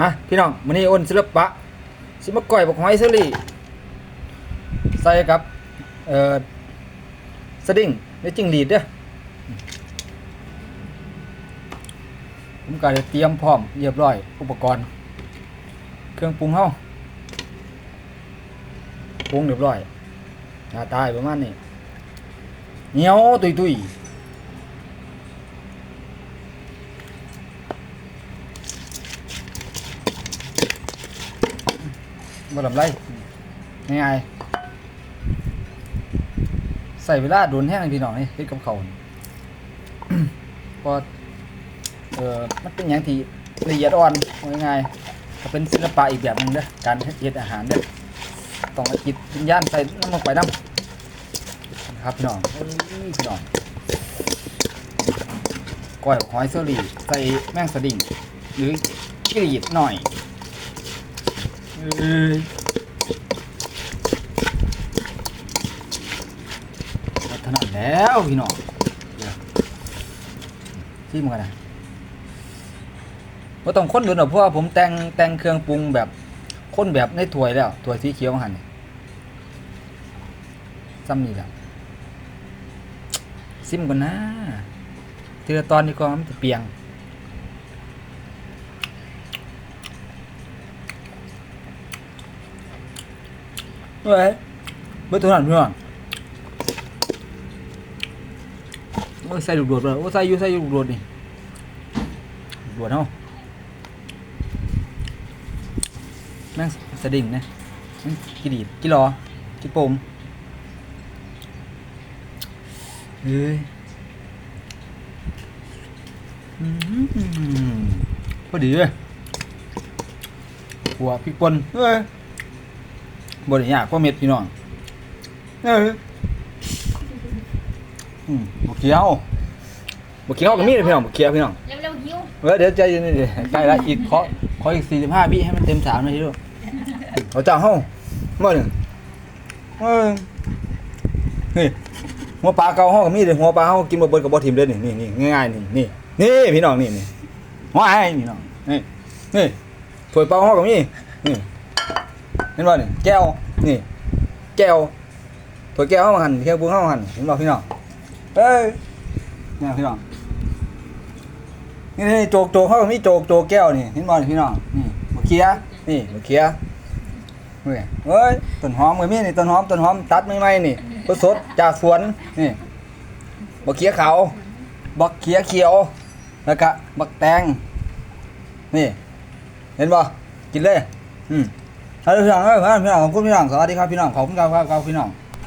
มาพี่น้องมื้อนี้อ้นศิลปะ สิมาก้อยบักหอยเซรี่ใส่กับเอ่อสดิ้งในจิ้งหรีดเด้อผมก็ได้เตรียมพร้อมเรียบร้อยอุปกรณ์ เครื่องปรุงเฮาปรุงเรียบร้อยหน้าตายประมาณนี้เหนียวตุยๆ บ่ลำไรง่ายๆใส่เวลาโดนแห้งพี่น้องนี่เฮ็ดกับเขาวนี่เพอเออมันเป็นอย่างที่ละเอียดอ่อนง่ายๆก็เป็นศิลปะอีกแบบหนึงเด้อการเฮ็ดอาหารเด้อต้องจิตวิญญาณใส่น้ำลงไปน้ำครับพี่น้องพี่น้องก้อยหอยเซอรี่ใส่แมงสดิ้งหรือกรีดหน่อย วัฒนาแล้วพี่น้องเดี๋ยวที่มันกันนะว่าต้องค้นดูหน่อยเพราะว่าผมแต่งแต่งเครื่องปรุงแบบค้นแบบในถ้วยแล้วถ้วยสีเขียวหันนี่ซ้ำนี่แหละซิมก่อนนะทีละตอนนี้ก็มันจะเปียง เฮ้ยเมื่อตัวนั้นเพื่อนโอ้ยใส่ลูกโดดเลยโอ้ยใส่อยู่ใส่อยู่ลูกโดดนี่ลูกโดดเนาะแม่งสะดิ่งนะแม่งกี่ดีดกี่ล้อกี่ปมเฮ้ยอืมพอดีเลยหัวพริกป่นเฮ้ย บริยากกว่าเม็ดพี่น้องเอออืมบกเขียวบกเขียวก็มีเลยพี่น้องบกเขียวพี่น้องเร็วๆหิวเออเดี๋ยวใจเย็นๆเดี๋ยวใกล้ละอีกขอขออีกสี่สิบห้าวิให้มันเต็มสามนาทีด้วยเขาจ้างเฮ้าเมื่อหนึ่งเออนี่หัวปลาเก่าเฮ้าก็มีเลยหัวปลาเฮ้ากินบ่เบิดกับบ่ทิมเลยนี่นี่นี่ง่ายๆนี่นี่นี่พี่น้องนี่นี่หัวไอ้พี่น้องนี่นี่ถ้วยเปล่าเฮ้าก็มีนี่ เห็นบ่นี่แก้วนี่ แก้วถ้วยแก้วเฮาหั่นแก้วปรุงเฮาหั่นเห็นบ่พี่น้องเอ้ยเนี่ยพี่น้องนี่นี่โจกโจกเฮาก็มีโจกโจกแก้วนี่เห็นบ่นี่พี่น้องนี่มะเขือนี่มะเขือเฮ้ยเอ้ยต้นหอมก็มีนี่ต้นหอมต้นหอมตัดใหม่ๆนี่สดๆจากสวนนี่มะเขือขาวบักเขือเขียวแล้วก็บักแตงนี่ เห็นบ่กินเลย อืม เอาพี่น้องเอ้ยพี่น้องขอบคุณพี่น้องสวัสดีครับพี่น้องขอบคุณครับครับพี่น้อง